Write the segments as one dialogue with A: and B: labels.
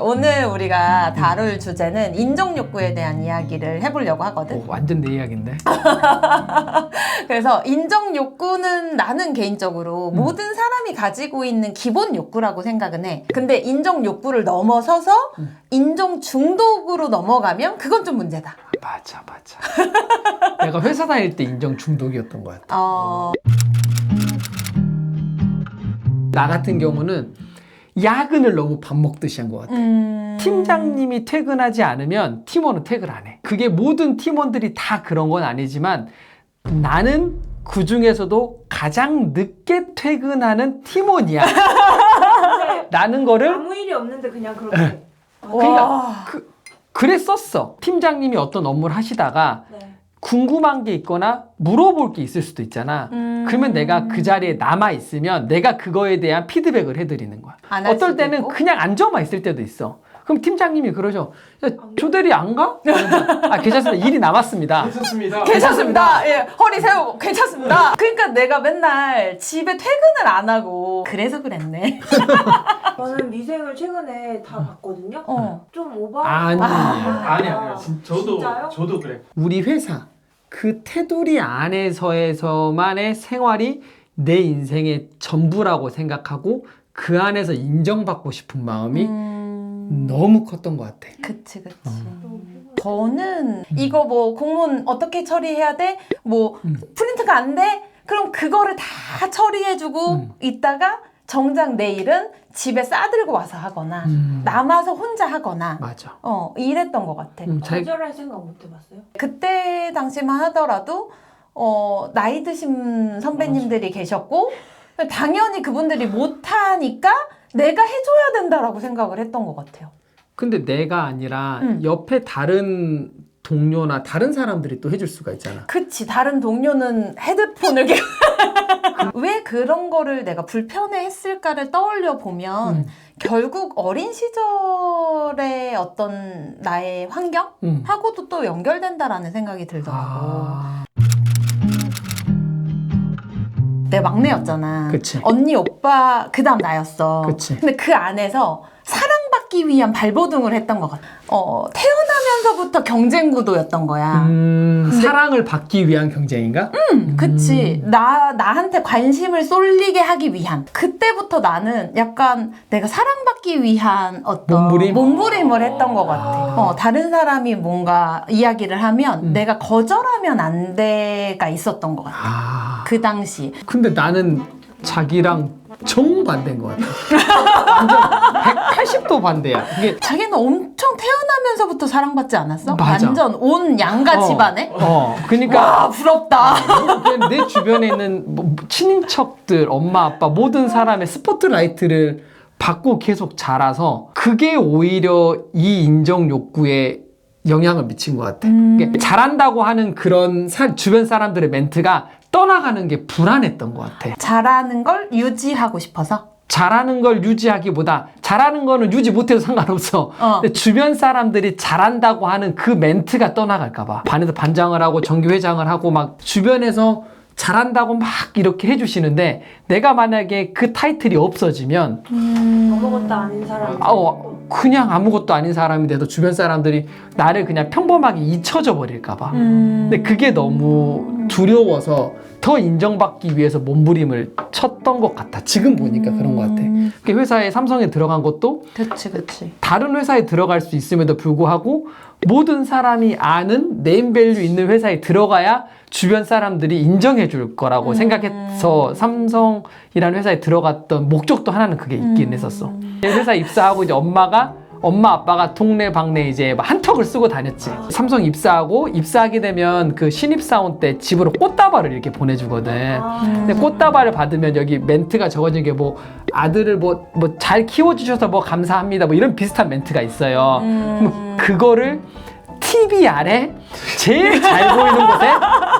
A: 오늘 우리가 다룰 주제는 인정 욕구에 대한 이야기를 해보려고 하거든.
B: 오, 완전 내 이야기인데.
A: 그래서 인정 욕구는 나는 개인적으로
B: 음.
A: 모든 사람이 가지고 있는 기본 욕구라고 생각은 해. 근데 인정 욕구를 넘어서서
B: 음.
A: 인정 중독으로 넘어가면 그건 좀 문제다.
B: 맞아, 맞아. 내가 회사 다닐 때 인정 중독이었던 것 같아.
A: 어,
B: 나 같은 경우는 야근을 너무 밥 먹듯이 한 것 같아.
A: 음...
B: 팀장님이 퇴근하지 않으면 팀원은 퇴근 안 해. 그게 모든 팀원들이 다 그런 건 아니지만 나는 그 중에서도 가장 늦게 퇴근하는 팀원이야. 라는 거를
C: 아무 일이 없는데 그냥 그렇게.
B: 그러니까
A: 와.
B: 그, 그랬었어. 팀장님이 어떤 업무를 하시다가
C: 네.
B: 궁금한 게 있거나 물어볼 게 있을 수도 있잖아.
A: 음.
B: 그러면 내가 그 자리에 남아 있으면 내가 그거에 대한 피드백을 해드리는 거야. 어떨 때는
A: 있고.
B: 그냥 앉아만 있을 때도 있어. 그럼 팀장님이 그러죠. 야, 조대리 안 가? 아, 괜찮습니다. 일이 남았습니다.
D: 괜찮습니다.
A: 괜찮습니다. 예, 허리 세우고 괜찮습니다. 그러니까 내가 맨날 집에 퇴근을 안 하고 그래서 그랬네.
C: 저는 미생을 최근에 다 봤거든요.
A: 어.
C: 좀 오버.
B: 아니.
D: 아니야, 아니야. 진, 저도
C: 진짜요?
D: 저도 그래.
B: 우리 회사 그 테두리 안에서에서만의 생활이 내 인생의 전부라고 생각하고 그 안에서 인정받고 싶은 마음이
A: 음...
B: 너무 컸던 것 같아.
A: 그치 그치.
B: 어.
A: 저는 이거 뭐 공문 어떻게 처리해야 돼? 뭐
B: 음.
A: 프린트가 안 돼? 그럼 그거를 다 처리해주고
B: 음.
A: 있다가 정작 내일은 집에 싸들고 와서 하거나
B: 음,
A: 남아서 혼자 하거나
B: 맞아.
A: 어 이랬던 것 같아.
B: 음, 자기-
C: 거절할 생각 못 해봤어요?
A: 그때 당시만 하더라도 어 나이 드신 선배님들이 계셨고 당연히 그분들이 못하니까 내가 해줘야 된다라고 생각을 했던 것 같아요.
B: 근데 내가 아니라
A: 음.
B: 옆에 다른 동료나 다른 사람들이 또 해줄 수가 있잖아.
A: 그치 다른 동료는 헤드폰을 끼- 왜 그런 거를 내가 불편해 했을까를 떠올려 보면
B: 음.
A: 결국 어린 시절의 어떤 나의 환경
B: 음.
A: 하고도 또 연결된다라는 생각이 들더라고.
B: 아,
A: 내 막내였잖아.
B: 그치.
A: 언니, 오빠, 그 다음 나였어.
B: 그치.
A: 근데 그 안에서 사랑 받기 위한 발버둥을 했던 것 같아. 어, 태어나면서부터 경쟁 구도였던 거야.
B: 음, 사랑을 받기 위한 경쟁인가?
A: 음, 그치. 나, 나한테 관심을 쏠리게 하기 위한. 그때부터 나는 약간 내가 사랑받기 위한 어떤
B: 몸부림?
A: 몸부림을 했던 것 같아. 어, 다른 사람이 뭔가 이야기를 하면
B: 음.
A: 내가 거절하면 안 돼가 있었던 것 같아.
B: 아,
A: 그 당시.
B: 근데 나는 자기랑 정반대인 것 같아. 완전 180도 반대야. 이게
A: 자기는 엄청 태어나면서부터 사랑받지 않았어?
B: 맞아.
A: 완전 온 양가
B: 어,
A: 집안에?
B: 어, 그러니까
A: 와, 부럽다.
B: 그냥 내 주변에 있는 뭐 친인척들, 엄마, 아빠 모든 사람의 스포트라이트를 받고 계속 자라서 그게 오히려 이 인정 욕구에 영향을 미친 것 같아.
A: 음.
B: 잘한다고 하는 그런 사- 주변 사람들의 멘트가 떠나가는 게 불안했던 것 같아.
A: 잘하는 걸 유지하고 싶어서?
B: 잘하는 걸 유지하기보다 잘하는 거는 유지 못해도 상관없어.
A: 어.
B: 근데 주변 사람들이 잘한다고 하는 그 멘트가 떠나갈까봐. 반에서 반장을 하고 정규회장을 하고 막 주변에서 잘한다고 막 이렇게 해주시는데 내가 만약에 그 타이틀이 없어지면
C: 아무것도 아닌 사람.
B: 아, 어, 그냥 아무것도 아닌 사람이 돼도 주변 사람들이 나를 그냥 평범하게 잊혀져 버릴까봐.
A: 음.
B: 근데 그게 너무 두려워서 더 인정받기 위해서 몸부림을 쳤던 것 같아. 지금 보니까 그런 것 같아.
A: 음.
B: 그 회사에 삼성에 들어간 것도
A: 그치, 그치.
B: 다른 회사에 들어갈 수 있음에도 불구하고 모든 사람이 아는 네임밸류 있는 회사에 들어가야 주변 사람들이 인정해 줄 거라고
A: 음.
B: 생각해서 삼성이라는 회사에 들어갔던 목적도 하나는 그게 있긴
A: 음.
B: 했었어. 회사 입사하고 이제 엄마가 엄마 아빠가 동네 방네 이제 막 한턱을 쓰고 다녔지. 삼성 입사하고 입사하게 되면 그 신입사원 때 집으로 꽃다발을 이렇게 보내주거든.
C: 아,
B: 근데 꽃다발을 받으면 여기 멘트가 적어진 게 뭐 아들을 뭐 뭐 잘 키워주셔서 뭐 감사합니다 뭐 이런 비슷한 멘트가 있어요.
A: 음.
B: 그거를 TV 아래 제일 잘 보이는 곳에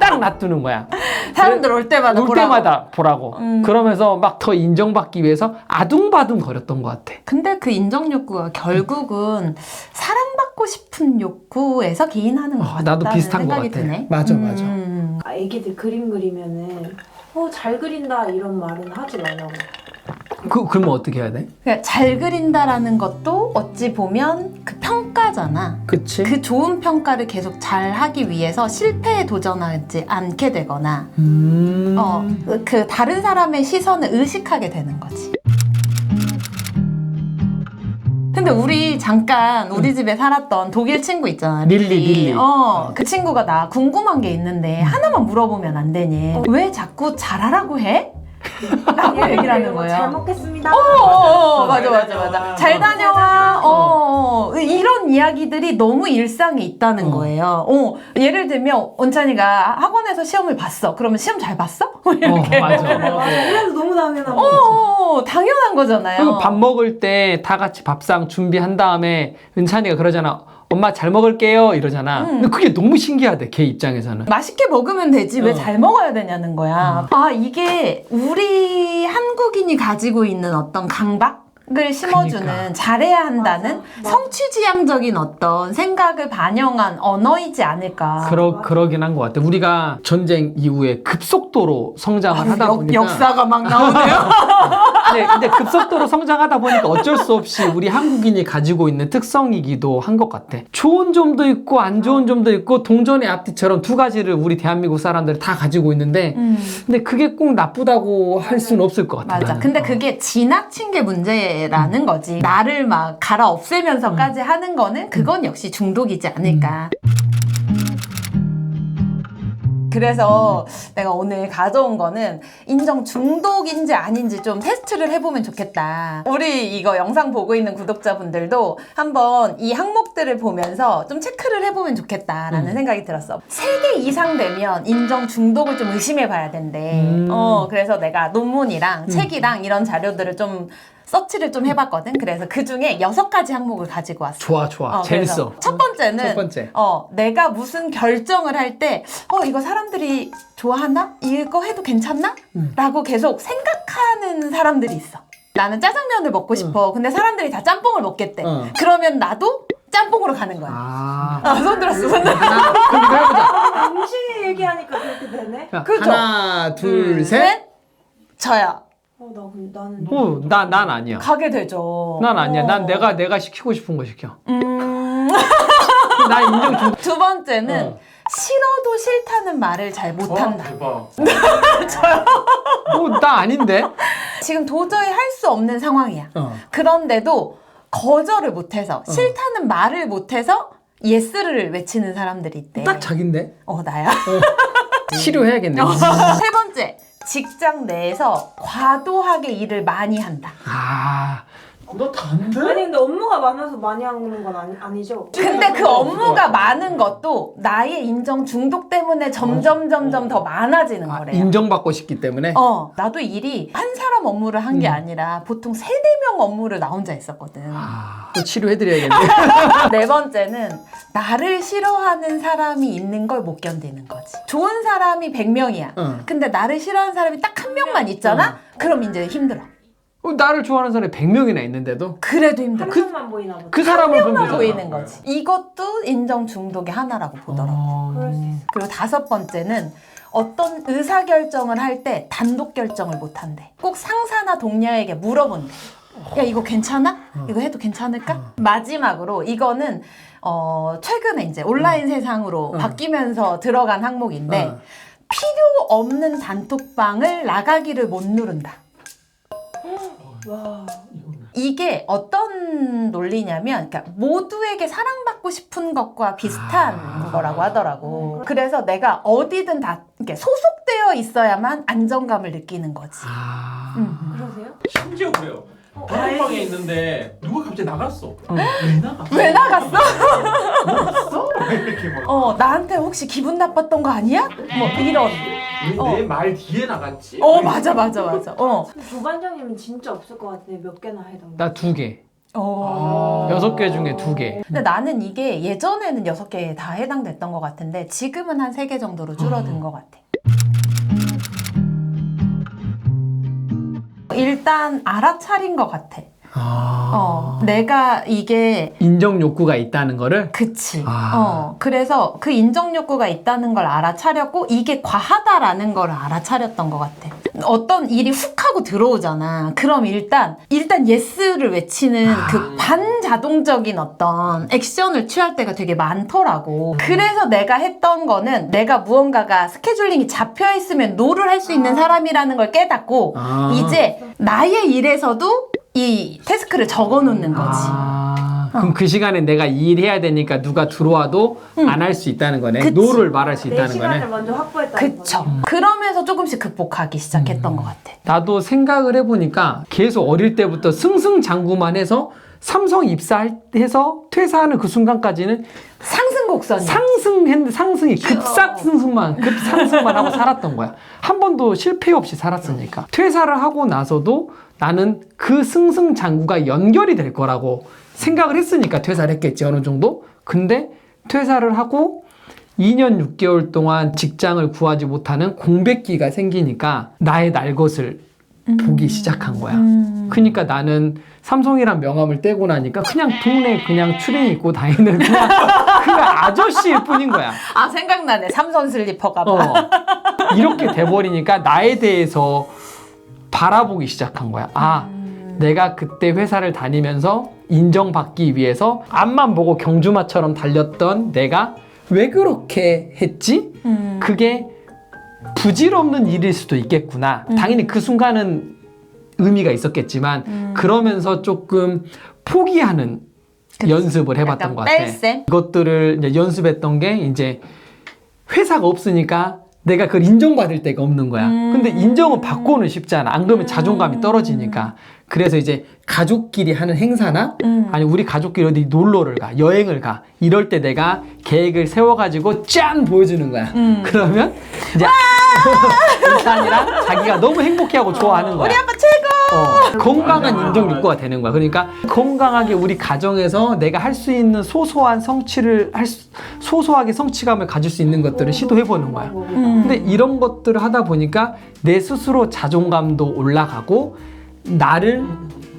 B: 딱 놔두는 거야.
A: 사람들 올 때마다
B: 올
A: 보라고.
B: 때마다 보라고.
A: 음.
B: 그러면서 막 더 인정받기 위해서 아둥바둥 거렸던 것 같아.
A: 근데 그 인정 욕구가 결국은 사랑받고 싶은 욕구에서 기인하는 것
B: 어,
A: 같다는
B: 나도 비슷한 것
A: 생각이
B: 같아.
A: 드네.
B: 맞아, 맞아.
A: 음.
C: 애기들 그림 그리면은 어 잘 그린다 이런 말은 하지 말라고.
B: 그 그러면 어떻게 해야 돼?
A: 그러니까 잘 그린다라는 것도 어찌 보면 그 평가잖아.
B: 그치?
A: 그 좋은 평가를 계속 잘 하기 위해서 실패에 도전하지 않게 되거나
B: 음.
A: 어, 그- 그 다른 사람의 시선을 의식하게 되는 거지. 근데 우리 잠깐 우리 집에 살았던 독일 친구 있잖아.
B: 릴리, 릴리.
A: 어, 그 친구가 나 궁금한 게 있는데 하나만 물어보면 안 되니? 왜 자꾸 잘하라고 해? 라고 얘기를 하는 거예요.
C: 잘 먹겠습니다.
A: 어, 어, 어, 맞아, 맞아, 맞아.
C: 다녀와.
A: 잘 다녀와.
C: 잘
A: 어, 어, 이런 이야기들이 너무 일상에 있다는
B: 어.
A: 거예요. 어, 예를 들면, 원찬이가 학원에서 시험을 봤어. 그러면 시험 잘 봤어? 뭐 이렇게.
B: 어, 맞아.
C: 맞아. 이래도 너무 당연한
A: 어,
C: 거지.
A: 어, 당연한 거잖아요.
B: 그리고 밥 먹을 때 다 같이 밥상 준비한 다음에 은찬이가 그러잖아. 엄마 잘 먹을게요 이러잖아.
A: 음.
B: 근데 그게 너무 신기하대 걔 입장에서는.
A: 맛있게 먹으면 되지 왜
B: 어.
A: 잘 먹어야 되냐는 거야. 아 이게 우리 한국인이 가지고 있는 어떤 강박 을 심어주는
B: 그러니까.
A: 잘해야 한다는. 성취지향적인 어떤 생각을 반영한 언어이지 않을까.
B: 그러. 그러긴 한 것 같아. 우리가 전쟁 이후에 급속도로 성장을 하다
A: 역-
B: 보니까
A: 역사가 막 나오네요.
B: 네, 근데 급속도로 성장하다 보니까 어쩔 수 없이 우리 한국인이 가지고 있는 특성이기도 한 것 같아. 좋은 점도 있고 안 좋은 점도 있고 동전의 앞뒤처럼 두 가지를 우리 대한민국 사람들이 다 가지고 있는데
A: 음,
B: 근데 그게 꼭 나쁘다고 할 수는 없을 것 같아.
A: 맞아.
B: 나는.
A: 근데
B: 어.
A: 그게 지나친 게 문제라는 거지. 나를 막 갈아 없애면서까지 하는 거는 그건 역시 중독이지 않을까. 그래서 내가 오늘 가져온 거는 인정 중독인지 아닌지 좀 테스트를 해보면 좋겠다. 우리 이거 영상 보고 있는 구독자분들도 한번 이 항목들을 보면서 좀 체크를 해보면 좋겠다라는
B: 음.
A: 생각이 들었어. 세 개 이상 되면 인정 중독을 좀 의심해 봐야 된대.
B: 음.
A: 어, 그래서 내가 논문이랑 책이랑 이런 자료들을 좀 서치를 좀 해봤거든. 그래서 그 중에 여섯 가지 항목을 가지고 왔어.
B: 좋아 좋아
A: 어,
B: 재밌어.
A: 첫 번째는
B: 첫 번째.
A: 어, 내가 무슨 결정을 할 때, 어, 이거 사람들이 좋아하나? 이거 해도 괜찮나?
B: 음.
A: 라고 계속 생각하는 사람들이 있어. 나는 짜장면을 먹고 싶어. 근데 사람들이 다 짬뽕을 먹겠대.
B: 어.
A: 그러면 나도 짬뽕으로 가는 거야.
B: 아.
A: 아, 손 들었어, 손 들었어.
B: 하나, 그럼 이거 해보자.
C: 음식 얘기하니까 그렇게 되네.
B: 자,
A: 그죠?
B: 하나, 둘, 셋.
A: 저야.
C: 어, 나 근데 나는
B: 어, 나, 난 아니야.
A: 가게 되죠.
B: 난 아니야.
A: 어.
B: 난 내가 내가 시키고 싶은 거 시켜.
A: 음.
B: 나 인정 중.
A: 두 번째는
B: 어.
A: 싫어도 싫다는 말을 잘 못한다.
D: 어, 대박.
B: 어, 나 아닌데.
A: 지금 도저히 할 수 없는 상황이야.
B: 어.
A: 그런데도 거절을 못해서 싫다는 말을 못해서 예스를 외치는 사람들이 있대.
B: 딱 자긴데.
A: 어 나야.
B: 치료해야겠네.
A: 세 번째 직장 내에서 과도하게 일을 많이 한다.
B: 아,
D: 너 단데?
C: 아니 근데 업무가 많아서 많이 하는 건 아니, 아니죠?
A: 근데 그 업무가 많은 것도 나의 인정 중독 때문에 점점 점점 더 많아지는
B: 아,
A: 거래요.
B: 인정받고 싶기 때문에.
A: 어, 나도 일이 한 사람 업무를 한게
B: 음.
A: 아니라 보통 세네 명 업무를 나 혼자 했었거든.
B: 아, 또 치료해드려야겠네.
A: 네 번째는 나를 싫어하는 사람이 있는 걸 못 견디는 거지. 좋은 사람이 100명이야.
B: 어.
A: 근데 나를 싫어하는 사람이 딱 한 명만 있잖아? 그럼 이제 힘들어.
B: 어, 나를 좋아하는 사람이 100명이나 있는데도
A: 그래도 힘들어.
C: 한 명만 보이나 보다.
B: 그 사람을 보면 되잖아.
A: 보이는 거지. 이것도 인정 중독의 하나라고 보더라고.
B: 어.
C: 그럴 수 있어.
A: 그리고 다섯 번째는 어떤 의사 결정을 할 때 단독 결정을 못 한대. 꼭 상사나 동료에게 물어본대. 야, 이거 괜찮아? 이거 해도 괜찮을까? 마지막으로 이거는 어, 최근에 이제 온라인 세상으로
B: 어.
A: 바뀌면서 들어간 항목인데
B: 어.
A: 필요 없는 단톡방을 나가기를 못 누른다.
C: 와.
A: 이게 어떤 논리냐면, 그러니까 모두에게 사랑받고 싶은 것과 비슷한
B: 아.
A: 거라고 하더라고. 그래서 내가 어디든 다 이렇게 소속되어 있어야만 안정감을 느끼는 거지.
B: 아.
A: 음.
C: 그러세요?
D: 심지어 그래요.
C: 어, 알지.
D: 있는데 누가 갑자기 나갔어. 왜 나갔어?
A: 왜 나갔어?
D: 나갔어? 이렇게 막.
A: 어, 나한테 혹시 기분 나빴던 거 아니야? 뭐 이런. 어.
D: 왜내말 뒤에 나갔지?
A: 어, 맞아, 맞아, 맞아. 어.
C: 조반장님은 진짜 없을 것 같은데 몇 개나 해당.
B: 나 두 개.
A: 어.
D: 아.
B: 여섯 개 중에 두 개.
A: 근데 나는 이게 예전에는 여섯 개에 다 해당됐던 것 같은데 지금은 한 세 개 정도로 줄어든
B: 음.
A: 것 같아. 일단 알아차린 것 같아.
B: 아.
A: 어, 내가 이게
B: 인정 욕구가 있다는 거를
A: 그치.
B: 아.
A: 어, 그래서 그 인정 욕구가 있다는 걸 알아차렸고, 이게 과하다라는 걸 알아차렸던 것 같아. 어떤 일이 훅 하고 들어오잖아. 그럼 일단, 일단 예스를 외치는
B: 아.
A: 그 반자동적인 어떤 액션을 취할 때가 되게 많더라고. 그래서 내가 했던 거는 내가 무언가가 스케줄링이 잡혀 있으면 노를 할 수 있는 사람이라는 걸 깨닫고,
B: 아.
A: 이제 나의 일에서도 이 태스크를 적어 놓는 거지.
B: 아, 그럼 그 시간에 내가 이일 해야 되니까 누가 들어와도 안 할 수 있다는 거네.
A: 그치.
B: 노를 말할 수
C: 내
B: 있다는
C: 시간을
B: 거네.
C: 먼저 확보했다는
A: 그쵸.
C: 거죠.
A: 그러면서 조금씩 극복하기 시작했던 것 같아.
B: 나도 생각을 해보니까 계속 어릴 때부터 승승장구만 해서 삼성 입사해서 퇴사하는 그 순간까지는
A: 상승 곡선이야.
B: 상승했는데 상승이 급삭승승만 급상승만 하고 살았던 거야. 한 번도 실패 없이 살았으니까. 퇴사를 하고 나서도 나는 그 승승장구가 연결이 될 거라고 생각을 했으니까 퇴사를 했겠지 어느 정도. 근데 퇴사를 하고 2년 6개월 동안 직장을 구하지 못하는 공백기가 생기니까 나의 날 것을 보기 시작한 거야. 그러니까 나는 삼성이란 명함을 떼고 나니까 그냥 동네 그냥 추리닝 입고 다니는 그냥 그 아저씨일 뿐인 거야.
A: 아 생각나네. 삼선 슬리퍼가 봐.
B: 어. 이렇게 돼버리니까 나에 대해서 바라보기 시작한 거야. 아, 내가 그때 회사를 다니면서 인정받기 위해서 앞만 보고 경주마처럼 달렸던 내가 왜 그렇게 했지?
A: 음.
B: 그게 부질없는 일일 수도 있겠구나.
A: 음.
B: 당연히 그 순간은 의미가 있었겠지만
A: 음.
B: 그러면서 조금 포기하는
A: 그치.
B: 연습을 해봤던 것 같아.
A: 뺄셈?
B: 이것들을 이제 연습했던 게 이제 회사가 없으니까 내가 그걸 인정받을 데가 없는 거야.
A: 음.
B: 근데 인정은 받고는 쉽잖아. 안 그러면 자존감이 떨어지니까. 그래서 이제 가족끼리 하는 행사나
A: 음.
B: 아니 우리 가족끼리 어디 놀러를 가 여행을 가 이럴 때 내가 계획을 세워가지고 짠 보여주는 거야.
A: 음.
B: 그러면 이제 일산이랑 자기가 너무 행복해하고 좋아하는 거야.
A: 우리 아빠 최고.
B: 어, 건강한 인정 욕구가 되는 거야. 그러니까 건강하게 우리 가정에서 내가 할 수 있는 소소한 성취를 할 수, 소소하게 성취감을 가질 수 있는 것들을 시도해 보는 거야.
A: 음.
B: 근데 이런 것들을 하다 보니까 내 스스로 자존감도 올라가고 나를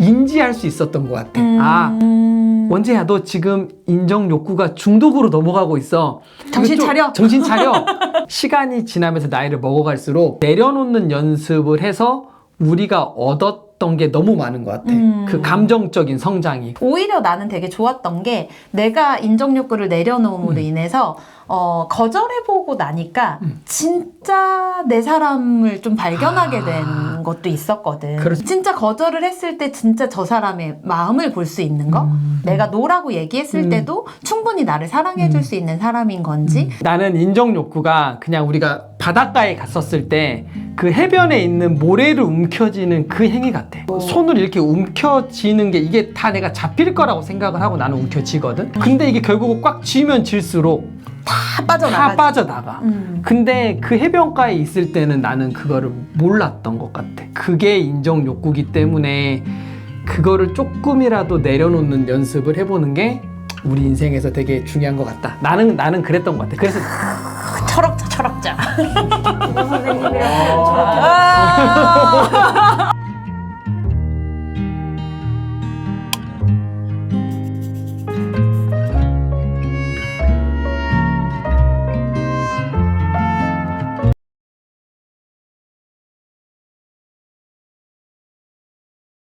B: 인지할 수 있었던 것 같아. 아,
A: 음.
B: 원재야, 너 지금 인정 욕구가 중독으로 넘어가고 있어.
A: 정신 차려.
B: 정신 차려. 시간이 지나면서 나이를 먹어갈수록 내려놓는 연습을 해서 우리가 얻었 던 게 너무 많은 것 같아.
A: 음.
B: 그 감정적인 성장이.
A: 오히려 나는 되게 좋았던 게 내가 인정 욕구를 내려놓음으로
B: 음.
A: 인해서 어, 거절해보고 나니까 진짜 내 사람을 좀 발견하게
B: 아.
A: 된 것도 있었거든.
B: 그렇지.
A: 진짜 거절을 했을 때 진짜 저 사람의 마음을 볼 수 있는 거?
B: 음.
A: 내가 노라고 얘기했을 때도 충분히 나를 사랑해줄 수 있는 사람인 건지?
B: 나는 인정 욕구가 그냥 우리가 바닷가에 갔었을 때 그 해변에 있는 모래를 움켜쥐는 그 행위 같아. 손을 이렇게 움켜쥐는 게 이게 다 내가 잡힐 거라고 생각을 하고 나는 움켜쥐거든. 근데 이게 결국 꽉 쥐면 쥐수록 다다
A: 빠져나가지.
B: 빠져나가.
A: 음.
B: 근데 그 해변가에 있을 때는 나는 그거를 몰랐던 것 같아. 그게 인정 욕구기 때문에 그거를 조금이라도 내려놓는 연습을 해보는 게 우리 인생에서 되게 중요한 것 같다. 나는 나는 그랬던 것 같아. 그래서
A: 철학자, 철학자.
C: 선생님이랑
A: 아~